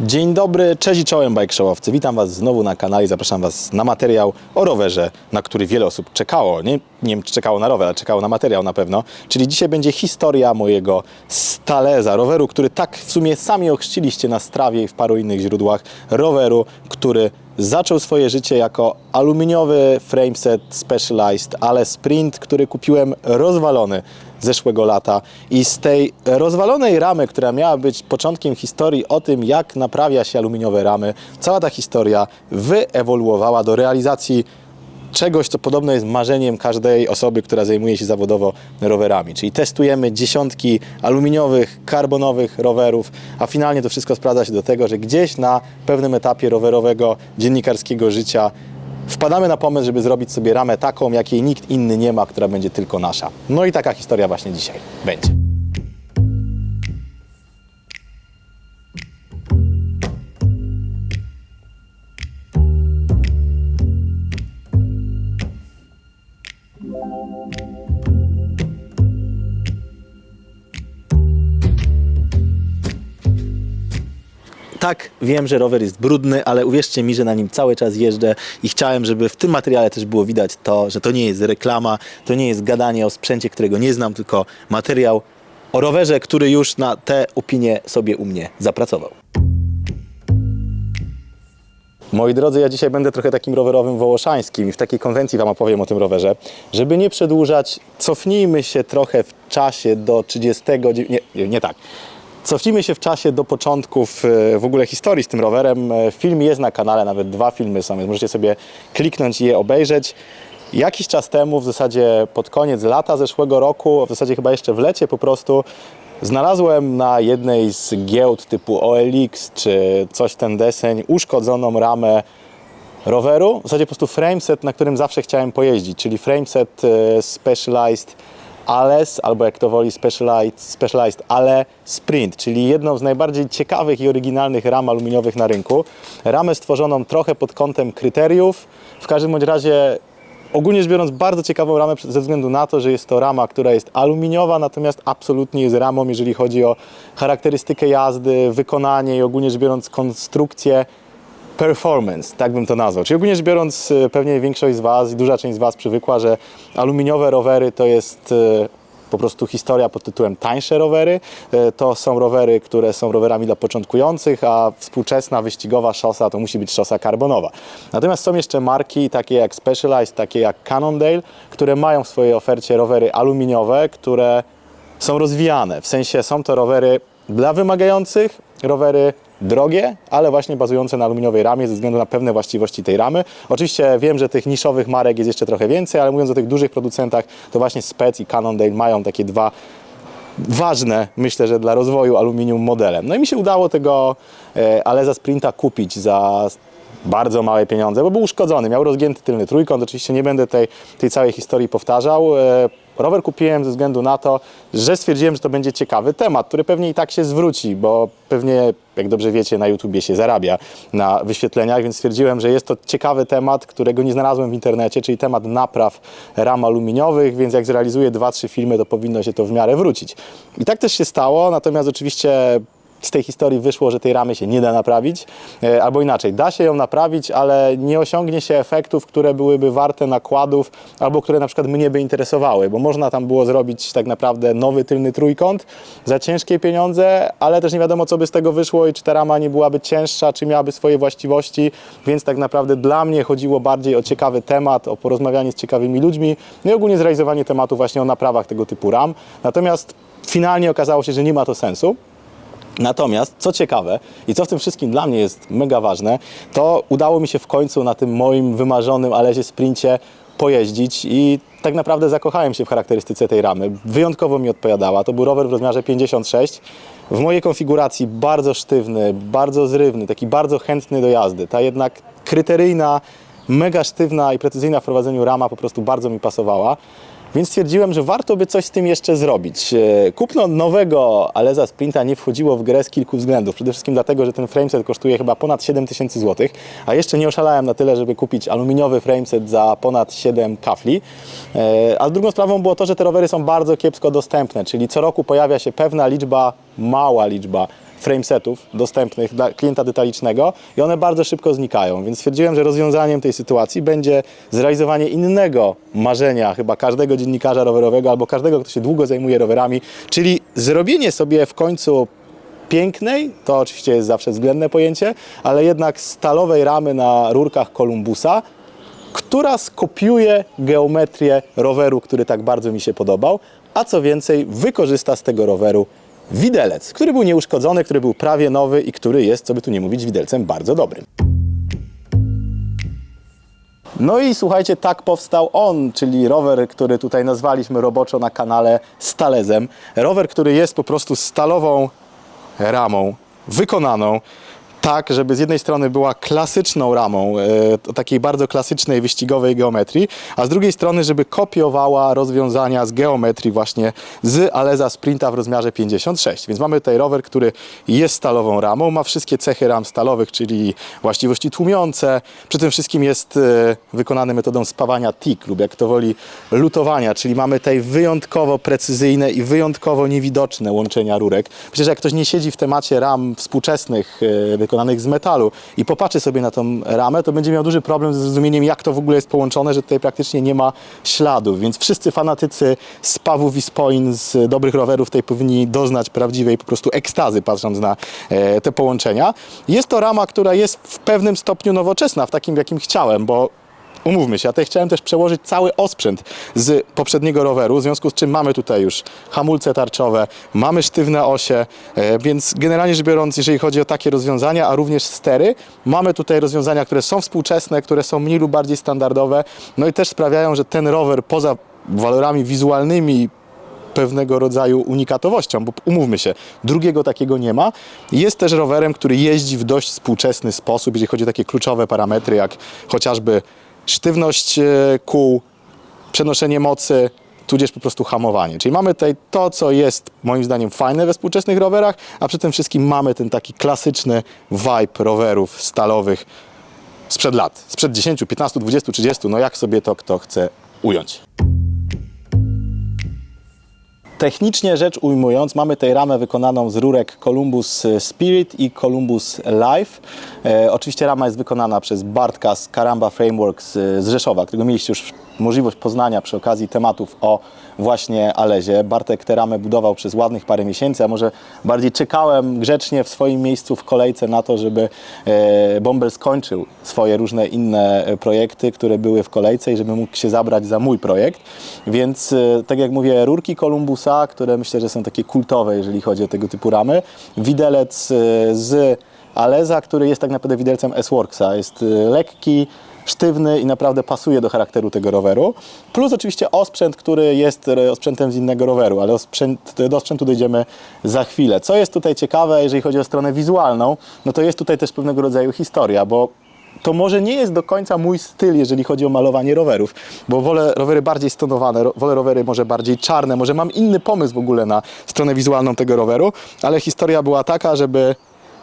Dzień dobry, cześć i czołem bike showowcy. Witam Was znowu na kanale i zapraszam Was na materiał o rowerze, na który wiele osób czekało. Nie, nie wiem, czy czekało na rower, ale czekało na materiał na pewno. Czyli dzisiaj będzie historia mojego Staleza, roweru, który tak w sumie sami ochrzciliście na Strawie i w paru innych źródłach. Roweru, który zaczął swoje życie jako aluminiowy frameset Specialized, ale Sprint, który kupiłem rozwalony zeszłego lata. I z tej rozwalonej ramy, która miała być początkiem historii o tym, jak naprawia się aluminiowe ramy, cała ta historia wyewoluowała do realizacji czegoś, co podobno jest marzeniem każdej osoby, która zajmuje się zawodowo rowerami. Czyli testujemy dziesiątki aluminiowych, karbonowych rowerów, a finalnie to wszystko sprawdza się do tego, że gdzieś na pewnym etapie rowerowego, dziennikarskiego życia wpadamy na pomysł, żeby zrobić sobie ramę taką, jakiej nikt inny nie ma, która będzie tylko nasza. No i taka historia właśnie dzisiaj będzie. Tak, wiem, że rower jest brudny, ale uwierzcie mi, że na nim cały czas jeżdżę i chciałem, żeby w tym materiale też było widać to, że to nie jest reklama, to nie jest gadanie o sprzęcie, którego nie znam, tylko materiał o rowerze, który już na te opinie sobie u mnie zapracował. Moi drodzy, ja dzisiaj będę trochę takim rowerowym wołoszańskim i w takiej konwencji Wam opowiem o tym rowerze. Żeby nie przedłużać, cofnijmy się trochę w czasie do 30. Nie, nie, nie tak. Cofnijmy się w czasie do początków e, w ogóle historii z tym rowerem. E, Film jest na kanale, nawet dwa filmy są, więc możecie sobie kliknąć i je obejrzeć. Jakiś czas temu, w zasadzie pod koniec lata zeszłego roku, w zasadzie chyba jeszcze w lecie po prostu, znalazłem na jednej z giełd typu OLX czy coś ten deseń uszkodzoną ramę roweru, w zasadzie po prostu frameset, na którym zawsze chciałem pojeździć, czyli frameset e, Specialized Ales, albo jak to woli Specialized, Specialized Ale Sprint, czyli jedną z najbardziej ciekawych i oryginalnych ram aluminiowych na rynku. Ramę stworzoną trochę pod kątem kryteriów, w każdym bądź razie Ogólnie rzecz biorąc, bardzo ciekawą ramę ze względu na to, że jest to rama, która jest aluminiowa, natomiast absolutnie jest ramą, jeżeli chodzi o charakterystykę jazdy, wykonanie i ogólnie rzecz biorąc konstrukcję performance, tak bym to nazwał. Czyli ogólnie rzecz biorąc, e, pewnie większość z Was i duża część z Was przywykła, że aluminiowe rowery to jest e, po prostu historia pod tytułem tańsze rowery. E, To są rowery, które są rowerami dla początkujących, a współczesna wyścigowa szosa to musi być szosa karbonowa. Natomiast są jeszcze marki takie jak Specialized, takie jak Cannondale, które mają w swojej ofercie rowery aluminiowe, które są rozwijane. W sensie są to rowery dla wymagających, rowery drogie, ale właśnie bazujące na aluminiowej ramie ze względu na pewne właściwości tej ramy. Oczywiście wiem, że tych niszowych marek jest jeszcze trochę więcej, ale mówiąc o tych dużych producentach, to właśnie Spec i Cannondale mają takie dwa ważne, myślę, że dla rozwoju aluminium modele. No i mi się udało tego e, Aleza Sprinta kupić za bardzo małe pieniądze, bo był uszkodzony, miał rozgięty tylny trójkąt. Oczywiście nie będę tej, tej całej historii powtarzał. E, Rower kupiłem ze względu na to, że stwierdziłem, że to będzie ciekawy temat, który pewnie i tak się zwróci, bo pewnie, jak dobrze wiecie, na YouTubie się zarabia na wyświetleniach, więc stwierdziłem, że jest to ciekawy temat, którego nie znalazłem w internecie, czyli temat napraw ram aluminiowych, więc jak zrealizuję dwa, trzy filmy, to powinno się to w miarę wrócić. I tak też się stało, natomiast oczywiście z tej historii wyszło, że tej ramy się nie da naprawić, e, albo inaczej, da się ją naprawić, ale nie osiągnie się efektów, które byłyby warte nakładów, albo które na przykład mnie by interesowały, bo można tam było zrobić tak naprawdę nowy tylny trójkąt za ciężkie pieniądze, ale też nie wiadomo, co by z tego wyszło i czy ta rama nie byłaby cięższa, czy miałaby swoje właściwości, więc tak naprawdę dla mnie chodziło bardziej o ciekawy temat, o porozmawianie z ciekawymi ludźmi, no i ogólnie zrealizowanie tematu właśnie o naprawach tego typu ram. Natomiast finalnie okazało się, że nie ma to sensu. Natomiast, co ciekawe i co w tym wszystkim dla mnie jest mega ważne, to udało mi się w końcu na tym moim wymarzonym Alezie Sprincie pojeździć i tak naprawdę zakochałem się w charakterystyce tej ramy. Wyjątkowo mi odpowiadała. To był rower w rozmiarze 56. W mojej konfiguracji bardzo sztywny, bardzo zrywny, taki bardzo chętny do jazdy. Ta jednak kryteryjna, mega sztywna i precyzyjna w prowadzeniu rama po prostu bardzo mi pasowała. Więc stwierdziłem, że warto by coś z tym jeszcze zrobić. E, Kupno nowego Aleza Sprinta nie wchodziło w grę z kilku względów. Przede wszystkim dlatego, że ten frameset kosztuje chyba ponad 7000 zł, a jeszcze nie oszalałem na tyle, żeby kupić aluminiowy frameset za ponad 7 kafli. E, A drugą sprawą było to, że te rowery są bardzo kiepsko dostępne, czyli co roku pojawia się pewna liczba, mała liczba framesetów dostępnych dla klienta detalicznego i one bardzo szybko znikają, więc stwierdziłem, że rozwiązaniem tej sytuacji będzie zrealizowanie innego marzenia chyba każdego dziennikarza rowerowego albo każdego, kto się długo zajmuje rowerami, czyli zrobienie sobie w końcu pięknej, to oczywiście jest zawsze względne pojęcie, ale jednak stalowej ramy na rurkach Columbusa, która skopiuje geometrię roweru, który tak bardzo mi się podobał, a co więcej, wykorzysta z tego roweru widelec, który był nieuszkodzony, który był prawie nowy i który jest, co by tu nie mówić, widelcem bardzo dobrym. No i słuchajcie, tak powstał on, czyli rower, który tutaj nazwaliśmy roboczo na kanale Stalezem. Rower, który jest po prostu stalową ramą wykonaną tak, żeby z jednej strony była klasyczną ramą, e, takiej bardzo klasycznej wyścigowej geometrii, a z drugiej strony, żeby kopiowała rozwiązania z geometrii właśnie z Aleza Sprinta w rozmiarze 56. Więc mamy tutaj rower, który jest stalową ramą, ma wszystkie cechy ram stalowych, czyli właściwości tłumiące. Przy tym wszystkim jest e, wykonany metodą spawania TIK lub jak to woli lutowania, czyli mamy tutaj wyjątkowo precyzyjne i wyjątkowo niewidoczne łączenia rurek. Przecież jak ktoś nie siedzi w temacie ram współczesnych, e, wykonanych z metalu i popatrzy sobie na tą ramę, to będzie miał duży problem ze zrozumieniem, jak to w ogóle jest połączone, że tutaj praktycznie nie ma śladów. Więc wszyscy fanatycy spawów i spoin z dobrych rowerów tutaj powinni doznać prawdziwej po prostu ekstazy, patrząc na e, te połączenia. Jest to rama, która jest w pewnym stopniu nowoczesna, w takim, jakim chciałem, bo Umówmy się, ja tutaj chciałem też przełożyć cały osprzęt z poprzedniego roweru, w związku z czym mamy tutaj już hamulce tarczowe, mamy sztywne osie, e, więc generalnie rzecz biorąc, jeżeli chodzi o takie rozwiązania, a również stery, mamy tutaj rozwiązania, które są współczesne, które są mniej lub bardziej standardowe, no i też sprawiają, że ten rower poza walorami wizualnymi pewnego rodzaju unikatowością, bo umówmy się, drugiego takiego nie ma. Jest też rowerem, który jeździ w dość współczesny sposób, jeżeli chodzi o takie kluczowe parametry, jak chociażby sztywność e, kół, przenoszenie mocy, tudzież po prostu hamowanie. Czyli mamy tutaj to, co jest moim zdaniem fajne we współczesnych rowerach, a przy tym wszystkim mamy ten taki klasyczny vibe rowerów stalowych sprzed lat, sprzed 10, 15, 20, 30, no jak sobie to kto chce ująć. Technicznie rzecz ujmując, mamy tutaj ramę wykonaną z rurek Columbus Spirit i Columbus Life. E, oczywiście rama jest wykonana przez Bartka z Karamba Frameworks z Rzeszowa, którego mieliście już możliwość poznania przy okazji tematów o właśnie Alezie. Bartek tę ramę budował przez ładnych parę miesięcy, a może bardziej czekałem grzecznie w swoim miejscu w kolejce na to, żeby e, Bąbel skończył swoje różne inne e, projekty, które były w kolejce i żeby mógł się zabrać za mój projekt. Więc e, tak jak mówię, rurki Columbusa, które myślę, że są takie kultowe, jeżeli chodzi o tego typu ramy. Widelec z Aleza, który jest tak naprawdę widelcem S-Worksa. Jest lekki, sztywny i naprawdę pasuje do charakteru tego roweru. Plus oczywiście osprzęt, który jest e, osprzętem z innego roweru, ale osprzęt, do osprzętu dojdziemy za chwilę. Co jest tutaj ciekawe, jeżeli chodzi o stronę wizualną, no to jest tutaj też pewnego rodzaju historia, bo to może nie jest do końca mój styl, jeżeli chodzi o malowanie rowerów, bo wolę rowery bardziej stonowane, wolę rowery może bardziej czarne, może mam inny pomysł w ogóle na stronę wizualną tego roweru, ale historia była taka, żeby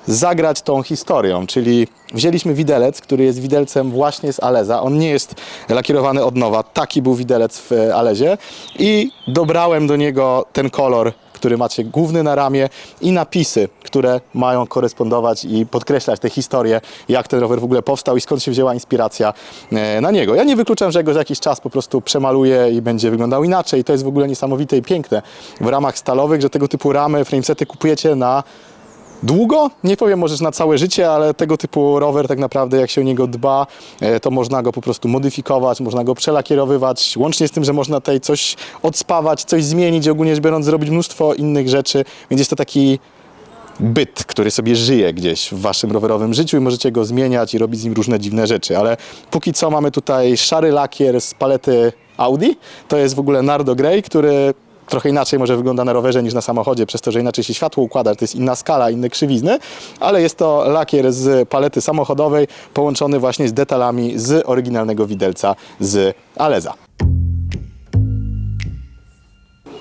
zagrać tą historią, czyli wzięliśmy widelec, który jest widelcem właśnie z Aleza. On nie jest lakierowany od nowa, taki był widelec w Alezie i dobrałem do niego ten kolor, który macie główny na ramię i napisy, które mają korespondować i podkreślać tę historię, jak ten rower w ogóle powstał i skąd się wzięła inspiracja e, na niego. Ja nie wykluczam, że go za jakiś czas po prostu przemaluję i będzie wyglądał inaczej. To jest w ogóle niesamowite i piękne w ramach stalowych, że tego typu ramy, framesety kupujecie na długo, nie powiem może że na całe życie, ale tego typu rower tak naprawdę jak się o niego dba, e, to można go po prostu modyfikować, można go przelakierowywać, łącznie z tym, że można tutaj coś odspawać, coś zmienić, ogólnie rzecz biorąc zrobić mnóstwo innych rzeczy, więc jest to taki byt, który sobie żyje gdzieś w waszym rowerowym życiu i możecie go zmieniać i robić z nim różne dziwne rzeczy, ale póki co mamy tutaj szary lakier z palety Audi, to jest w ogóle Nardo Grey, który trochę inaczej może wygląda na rowerze niż na samochodzie, przez to, że inaczej się światło układa, to jest inna skala, inne krzywizny, ale jest to lakier z palety samochodowej połączony właśnie z detalami z oryginalnego widelca z Aleza.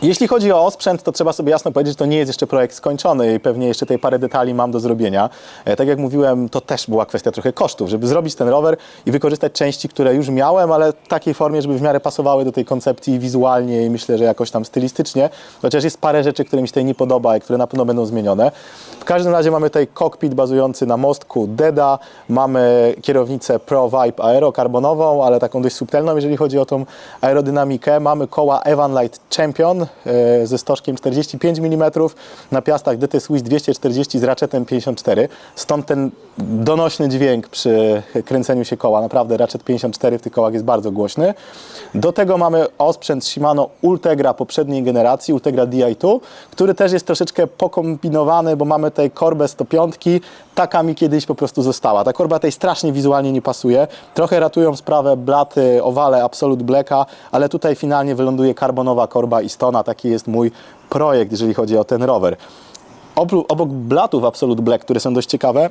Jeśli chodzi o osprzęt, to trzeba sobie jasno powiedzieć, to nie jest jeszcze projekt skończony i pewnie jeszcze tej parę detali mam do zrobienia. E, Tak jak mówiłem, to też była kwestia trochę kosztów, żeby zrobić ten rower i wykorzystać części, które już miałem, ale w takiej formie, żeby w miarę pasowały do tej koncepcji wizualnie i myślę, że jakoś tam stylistycznie. Chociaż jest parę rzeczy, które mi się tutaj nie podoba i które na pewno będą zmienione. W każdym razie mamy tutaj cockpit bazujący na mostku DEDA, mamy kierownicę Pro Vibe Aero karbonową, ale taką dość subtelną, jeżeli chodzi o tą aerodynamikę. Mamy koła Evan Light Champion ze stożkiem 45 mm, na piastach DT Swiss 240 z ratchetem 54. Stąd ten donośny dźwięk przy kręceniu się koła. Naprawdę ratchet 54 w tych kołach jest bardzo głośny. Do tego mamy osprzęt Shimano Ultegra poprzedniej generacji, Ultegra Di2, który też jest troszeczkę pokombinowany, bo mamy tutaj korbę 105, taka mi kiedyś po prostu została. Ta korba tej strasznie wizualnie nie pasuje. Trochę ratują sprawę blaty, owale Absolute Blacka, ale tutaj finalnie wyląduje karbonowa korba Taki jest mój projekt, jeżeli chodzi o ten rower. Obok blatów Absolute Black, które są dość ciekawe,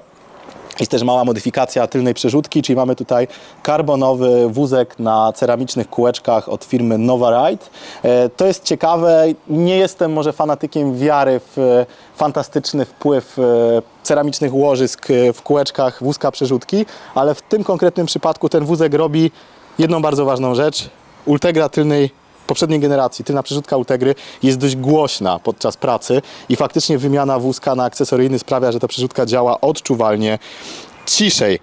jest też mała modyfikacja tylnej przerzutki, czyli mamy tutaj karbonowy wózek na ceramicznych kółeczkach od firmy Nova Ride. E, To jest ciekawe. Nie jestem może fanatykiem wiary w e, fantastyczny wpływ e, ceramicznych łożysk w kółeczkach wózka przerzutki, ale w tym konkretnym przypadku ten wózek robi jedną bardzo ważną rzecz. Ultegra tylnej poprzedniej generacji, tylna przerzutka Ultegry jest dość głośna podczas pracy i faktycznie wymiana wózka na akcesoryjny sprawia, że ta przerzutka działa odczuwalnie ciszej.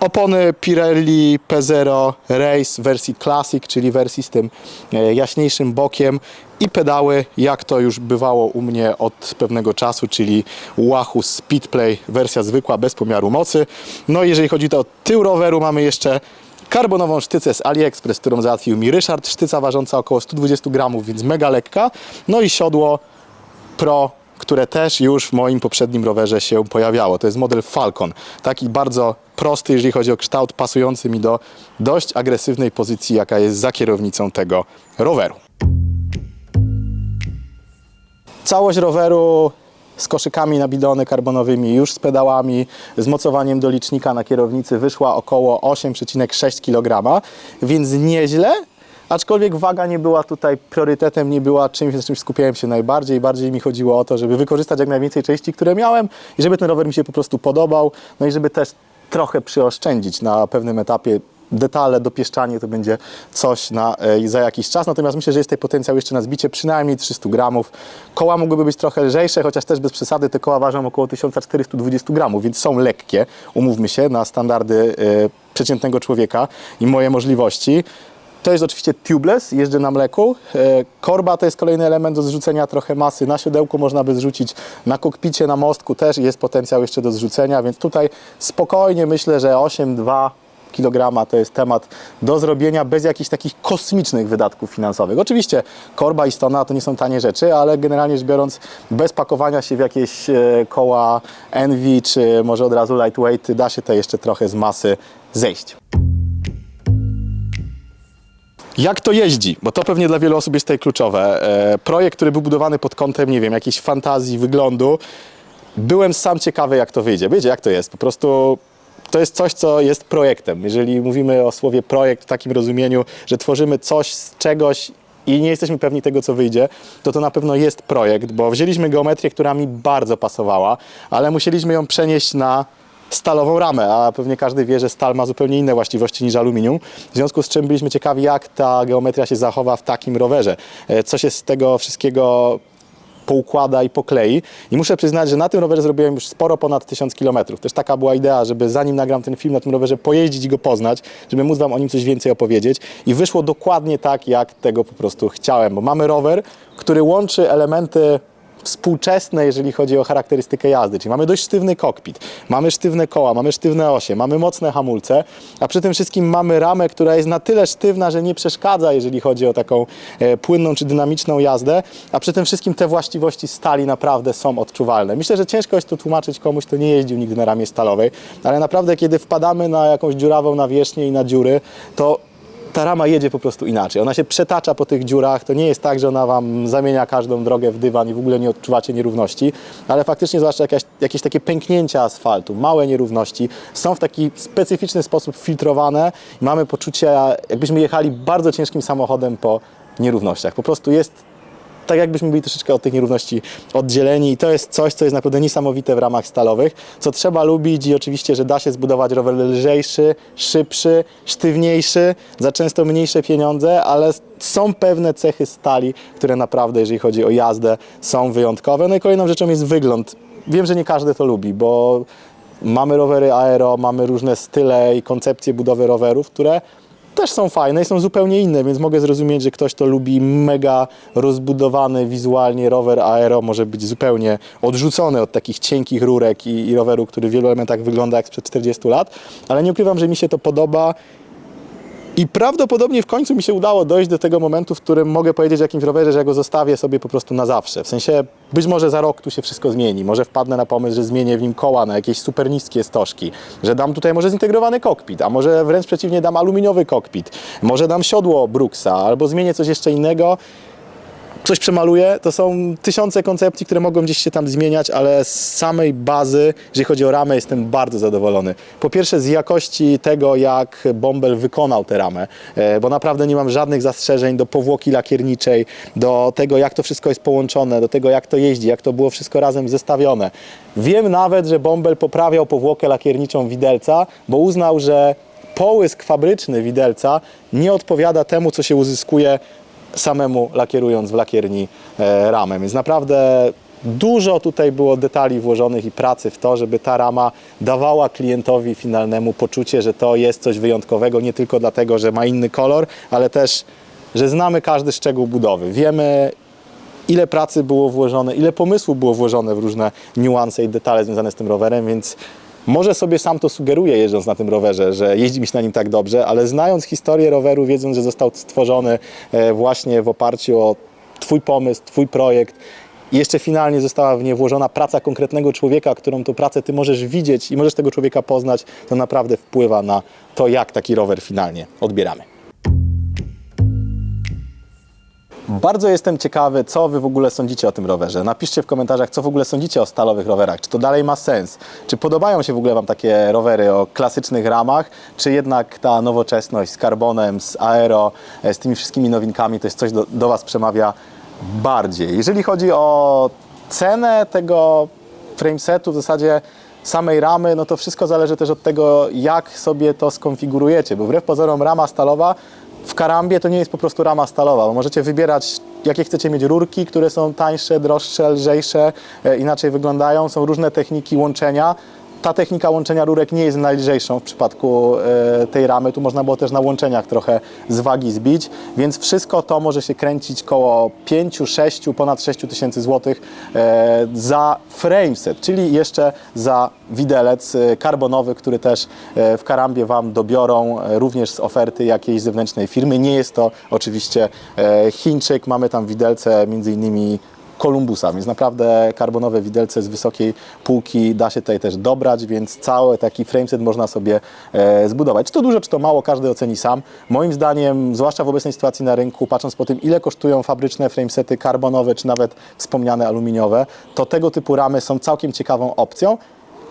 Opony Pirelli P0 Race wersji Classic, czyli wersji z tym e, jaśniejszym bokiem i pedały, jak to już bywało u mnie od pewnego czasu, czyli Wahoo Speedplay, wersja zwykła, bez pomiaru mocy. No i jeżeli chodzi o tył roweru, mamy jeszcze karbonową sztycę z AliExpress, którą załatwił mi Ryszard. Sztyca ważąca około 120 gramów, więc mega lekka. No i siodło Pro, które też już w moim poprzednim rowerze się pojawiało. To jest model Falcon. Taki bardzo prosty, jeżeli chodzi o kształt, pasujący mi do dość agresywnej pozycji, jaka jest za kierownicą tego roweru. Całość roweru z koszykami na bidony karbonowymi, już z pedałami, z mocowaniem do licznika na kierownicy wyszła około 8,6 kg, więc nieźle, aczkolwiek waga nie była tutaj priorytetem, nie była czymś, na czym skupiałem się najbardziej. Bardziej mi chodziło o to, żeby wykorzystać jak najwięcej części, które miałem i żeby ten rower mi się po prostu podobał, no i żeby też trochę przyoszczędzić na pewnym etapie detale, dopieszczanie to będzie coś na, e, za jakiś czas. Natomiast myślę, że jest tutaj potencjał jeszcze na zbicie przynajmniej 300 gramów. Koła mogłyby być trochę lżejsze, chociaż też bez przesady te koła ważą około 1420 gramów, więc są lekkie, umówmy się, na standardy e, przeciętnego człowieka i moje możliwości. To jest oczywiście tubeless, jeżdżę na mleku. E, Korba to jest kolejny element do zrzucenia trochę masy. Na siodełku można by zrzucić, na kokpicie, na mostku też jest potencjał jeszcze do zrzucenia, więc tutaj spokojnie myślę, że 8,2 kg to jest temat do zrobienia bez jakichś takich kosmicznych wydatków finansowych. Oczywiście korba i stona to nie są tanie rzeczy, ale generalnie rzecz biorąc bez pakowania się w jakieś e, koła Envy czy może od razu lightweight da się to jeszcze trochę z masy zejść. Jak to jeździ? Bo to pewnie dla wielu osób jest tutaj kluczowe. E, Projekt, który był budowany pod kątem, nie wiem, jakiejś fantazji, wyglądu. Byłem sam ciekawy, jak to wyjdzie. Wiecie, jak to jest? Po prostu to jest coś, co jest projektem. Jeżeli mówimy o słowie projekt w takim rozumieniu, że tworzymy coś z czegoś i nie jesteśmy pewni tego, co wyjdzie, to to na pewno jest projekt, bo wzięliśmy geometrię, która mi bardzo pasowała, ale musieliśmy ją przenieść na stalową ramę, a pewnie każdy wie, że stal ma zupełnie inne właściwości niż aluminium. W związku z czym byliśmy ciekawi, jak ta geometria się zachowa w takim rowerze. E, Co się z tego wszystkiego poukłada i poklei. I muszę przyznać, że na tym rowerze zrobiłem już sporo ponad 1000 km. Też taka była idea, żeby zanim nagram ten film na tym rowerze, pojeździć i go poznać, żeby móc Wam o nim coś więcej opowiedzieć. I wyszło dokładnie tak, jak tego po prostu chciałem, bo mamy rower, który łączy elementy współczesne, jeżeli chodzi o charakterystykę jazdy. Czyli mamy dość sztywny kokpit, mamy sztywne koła, mamy sztywne osie, mamy mocne hamulce, a przy tym wszystkim mamy ramę, która jest na tyle sztywna, że nie przeszkadza, jeżeli chodzi o taką e, płynną czy dynamiczną jazdę, a przy tym wszystkim te właściwości stali naprawdę są odczuwalne. Myślę, że ciężko jest to tłumaczyć komuś, kto nie jeździł nigdy na ramie stalowej, ale naprawdę kiedy wpadamy na jakąś dziurawą nawierzchnię i na dziury, to ta rama jedzie po prostu inaczej. Ona się przetacza po tych dziurach. To nie jest tak, że ona wam zamienia każdą drogę w dywan i w ogóle nie odczuwacie nierówności, ale faktycznie zwłaszcza jakieś, takie pęknięcia asfaltu, małe nierówności są w taki specyficzny sposób filtrowane i mamy poczucie, jakbyśmy jechali bardzo ciężkim samochodem po nierównościach. Po prostu jest tak jakbyśmy byli troszeczkę od tych nierówności oddzieleni i to jest coś, co jest naprawdę niesamowite w ramach stalowych, co trzeba lubić i oczywiście, że da się zbudować rower lżejszy, szybszy, sztywniejszy, za często mniejsze pieniądze, ale są pewne cechy stali, które naprawdę, jeżeli chodzi o jazdę, są wyjątkowe. No i kolejną rzeczą jest wygląd. Wiem, że nie każdy to lubi, bo mamy rowery aero, mamy różne style i koncepcje budowy rowerów, które też są fajne i są zupełnie inne, więc mogę zrozumieć, że ktoś to lubi mega rozbudowany wizualnie rower aero może być zupełnie odrzucony od takich cienkich rurek i, i roweru, który w wielu elementach wygląda jak sprzed 40 lat, ale nie ukrywam, że mi się to podoba i prawdopodobnie w końcu mi się udało dojść do tego momentu, w którym mogę powiedzieć o jakimś rowerze, że ja go zostawię sobie po prostu na zawsze. W sensie być może za rok tu się wszystko zmieni. Może wpadnę na pomysł, że zmienię w nim koła na jakieś super niskie stożki, że dam tutaj może zintegrowany kokpit, a może wręcz przeciwnie dam aluminiowy kokpit, może dam siodło Brooksa albo zmienię coś jeszcze innego coś przemaluję, to są tysiące koncepcji, które mogą gdzieś się tam zmieniać, ale z samej bazy, jeżeli chodzi o ramę, jestem bardzo zadowolony. Po pierwsze z jakości tego, jak Bombel wykonał tę ramę, e, bo naprawdę nie mam żadnych zastrzeżeń do powłoki lakierniczej, do tego, jak to wszystko jest połączone, do tego, jak to jeździ, jak to było wszystko razem zestawione. Wiem nawet, że Bombel poprawiał powłokę lakierniczą widelca, bo uznał, że połysk fabryczny widelca nie odpowiada temu, co się uzyskuje samemu lakierując w lakierni e, ramę. Więc naprawdę dużo tutaj było detali włożonych i pracy w to, żeby ta rama dawała klientowi finalnemu poczucie, że to jest coś wyjątkowego, nie tylko dlatego, że ma inny kolor, ale też, że znamy każdy szczegół budowy. Wiemy, ile pracy było włożone, ile pomysłu było włożone w różne niuanse i detale związane z tym rowerem, więc może sobie sam to sugeruję jeżdżąc na tym rowerze, że jeździ mi się na nim tak dobrze, ale znając historię roweru, wiedząc, że został stworzony e, właśnie w oparciu o Twój pomysł, Twój projekt, i jeszcze finalnie została w nie włożona praca konkretnego człowieka, którą tą pracę Ty możesz widzieć i możesz tego człowieka poznać, to naprawdę wpływa na to, jak taki rower finalnie odbieramy. Bardzo jestem ciekawy, co Wy w ogóle sądzicie o tym rowerze. Napiszcie w komentarzach, co w ogóle sądzicie o stalowych rowerach. Czy to dalej ma sens? Czy podobają się w ogóle Wam takie rowery o klasycznych ramach? Czy jednak ta nowoczesność z karbonem, z aero, e, z tymi wszystkimi nowinkami, to jest coś do, do Was przemawia bardziej? Jeżeli chodzi o cenę tego framesetu, w zasadzie samej ramy, no to wszystko zależy też od tego, jak sobie to skonfigurujecie, bo wbrew pozorom rama stalowa w karambie to nie jest po prostu rama stalowa, bo możecie wybierać, jakie chcecie mieć rurki, które są tańsze, droższe, lżejsze, e, inaczej wyglądają. Są różne techniki łączenia. Ta technika łączenia rurek nie jest najlżejszą w przypadku e, tej ramy. Tu można było też na łączeniach trochę z wagi zbić, więc wszystko to może się kręcić koło 5, 6, ponad 6 tysięcy złotych e, za frameset, czyli jeszcze za widelec e, karbonowy, który też w Karambie Wam dobiorą również z oferty jakiejś zewnętrznej firmy. Nie jest to oczywiście Chińczyk, mamy tam widelce między innymi Kolumbusa, więc naprawdę karbonowe widelce z wysokiej półki da się tutaj też dobrać, więc cały taki frameset można sobie e, zbudować. Czy to dużo, czy to mało, każdy oceni sam. Moim zdaniem, zwłaszcza w obecnej sytuacji na rynku, patrząc po tym, ile kosztują fabryczne framesety karbonowe, czy nawet wspomniane aluminiowe, to tego typu ramy są całkiem ciekawą opcją.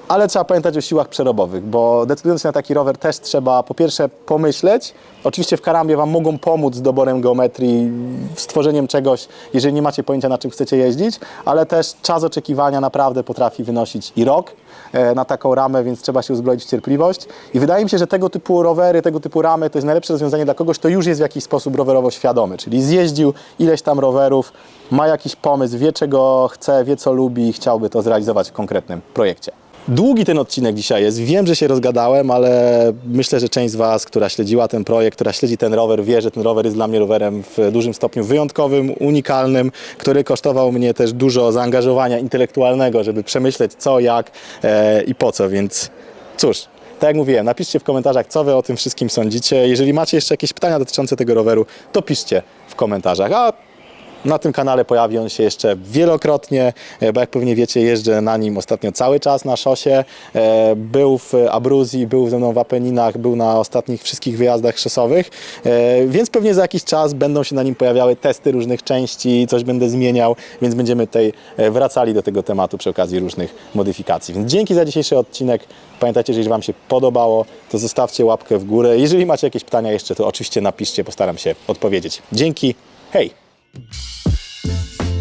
Ale trzeba pamiętać o siłach przerobowych, bo decydując się na taki rower też trzeba po pierwsze pomyśleć. Oczywiście w Karambie Wam mogą pomóc z doborem geometrii, stworzeniem czegoś, jeżeli nie macie pojęcia na czym chcecie jeździć, ale też czas oczekiwania naprawdę potrafi wynosić i rok e, na taką ramę, więc trzeba się uzbroić w cierpliwość. I wydaje mi się, że tego typu rowery, tego typu ramy to jest najlepsze rozwiązanie dla kogoś, kto już jest w jakiś sposób rowerowo świadomy, czyli zjeździł ileś tam rowerów, ma jakiś pomysł, wie czego chce, wie co lubi i chciałby to zrealizować w konkretnym projekcie. Długi ten odcinek dzisiaj jest. Wiem, że się rozgadałem, ale myślę, że część z Was, która śledziła ten projekt, która śledzi ten rower, wie, że ten rower jest dla mnie rowerem w dużym stopniu wyjątkowym, unikalnym, który kosztował mnie też dużo zaangażowania intelektualnego, żeby przemyśleć co, jak e, i po co, więc cóż. Tak jak mówiłem, napiszcie w komentarzach, co Wy o tym wszystkim sądzicie. Jeżeli macie jeszcze jakieś pytania dotyczące tego roweru, to piszcie w komentarzach. A na tym kanale pojawi on się jeszcze wielokrotnie, e, bo jak pewnie wiecie, jeżdżę na nim ostatnio cały czas na szosie. E, Był w Abruzji, był ze mną w Apeninach, był na ostatnich wszystkich wyjazdach szosowych, e, więc pewnie za jakiś czas będą się na nim pojawiały testy różnych części, coś będę zmieniał, więc będziemy tutaj wracali do tego tematu przy okazji różnych modyfikacji. Więc dzięki za dzisiejszy odcinek. Pamiętajcie, że jeżeli Wam się podobało, to zostawcie łapkę w górę. Jeżeli macie jakieś pytania jeszcze, to oczywiście napiszcie, postaram się odpowiedzieć. Dzięki, hej! Thank you.